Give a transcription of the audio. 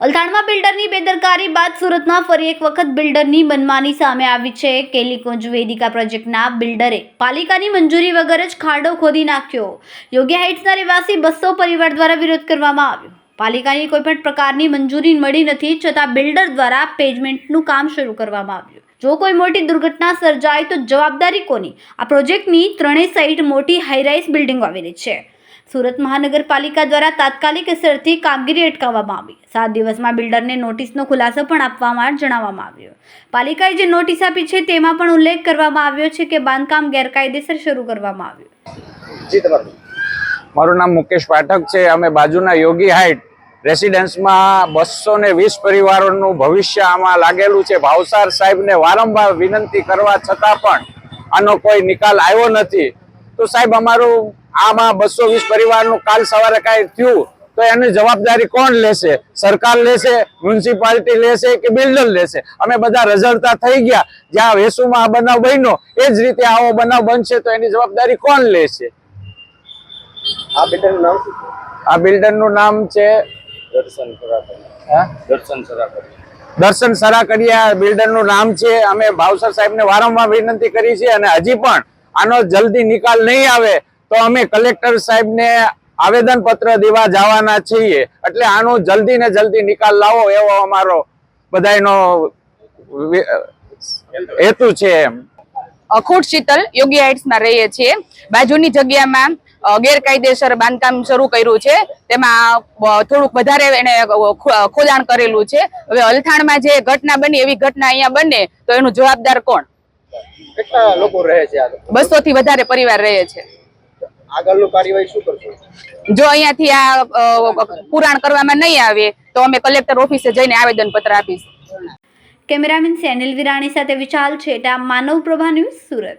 અલથાણમાં બિલ્ડરની બેદરકારી બાદ સુરતમાં ફરી એક વખત બિલ્ડરની મનમાની સામે આવી છે. કેલિકોંજ વેદિકા પ્રોજેક્ટના બિલ્ડરે પાલિકાની મંજૂરી વગર જ ખાડો ખોદી નાખ્યો. યોગ્ય હાઇટ્સના રહેવાસી બસો પરિવાર દ્વારા વિરોધ કરવામાં આવ્યો. પાલિકાની કોઈપણ પ્રકારની મંજૂરી મળી નથી છતાં બિલ્ડર દ્વારા પેજમેન્ટનું કામ શરૂ કરવામાં આવ્યું. જો કોઈ મોટી દુર્ઘટના સર્જાય તો જવાબદારી કોની? આ પ્રોજેક્ટની ત્રણેય સાઈડ મોટી હાઈરાઇઝ બિલ્ડિંગો આવેલી છે. સુરત મહાનગરપાલિકા દ્વારા તાત્કાલિક અસરથી કામગીરી અટકાવવામાં આવી. સાત દિવસમાં બિલ્ડરને નોટિસનો ખુલાસો પણ આપવામાં જણાવવામાં આવ્યો. પાલિકાએ જે નોટિસ આપી છે તેમાં પણ ઉલ્લેખ કરવામાં આવ્યો છે કે બાંધકામ ગેરકાયદેસર શરૂ કરવામાં આવ્યું. મારું નામ મુકેશ પાઠક છે. અમે બાજુના યોગી હાઇટ રેસિડેન્સમાં બસો ને વીસ પરિવારોનું ભવિષ્ય આમાં લાગેલું છે. ભાવસાર સાહેબને વારંવાર વિનંતી કરવા છતાં પણ આનો કોઈ નિકાલ આવ્યો નથી. તો સાહેબ અમારું આમાં બસો વીસ પરિવારનું કાલ સવારે કાંઈ થયું તો એની જવાબદારી કોણ લેશે? સરકાર લેશે મ્યુનિસિપાલિટી લેશે કે બિલ્ડર લેશે? અમે બધા રઝળતા થઈ ગયા. જ્યાં વેસુમાં આ બનાવ બન્યો એ જ રીતે આવો બનાવ બનશે તો એની જવાબદારી કોણ લેશે? આ બિલ્ડરનું નામ આ બિલ્ડરનું નામ છે દર્શન સરાકર હા? દર્શન સરાકર દર્શન બિલ્ડર બિલ્ડરનું નામ છે અમે ભાવસર સાહેબને વારંવાર વિનંતી કરી છે અને હજી પણ આનો જલ્દી નિકાલ નહીં આવે તો અમે કલેક્ટર સાહેબને આવેદન પત્ર દેવા જવાના છીએ. એટલે આનો જલ્દી ને જલ્દી નિકાલ લાવો એવો અમારો બધાનો હેતુ છે એમ. અખૂટ શીતલ યોગી હાઇટ્સમાં રહીએ છીએ. બાજુની જગ્યામાં ગેરકાયદેસર બાંધકામ શરૂ કર્યું છે. તેમાં થોડુંક વધારે એને ખોદાણ કરેલું છે. હવે અલથાણમાં જે ઘટના બની એવી ઘટના અહીંયા બને તો એનું જવાબદાર કોણ? લોકો રહે છે બસો થી વધારે પરિવાર રહે છે. આગળનું કાર્યવાહી શું કરશો? જો અહીંયાથી આ પુરાણ કરવામાં નહીં આવે તો અમે કલેક્ટર ઓફિસે જઈને આવેદન પત્ર આપીશું. કેમેરામેન સેનિલ વિરાણી સાથે વિશાલ છેટા માનવ પ્રભા ન્યૂઝ સુરત.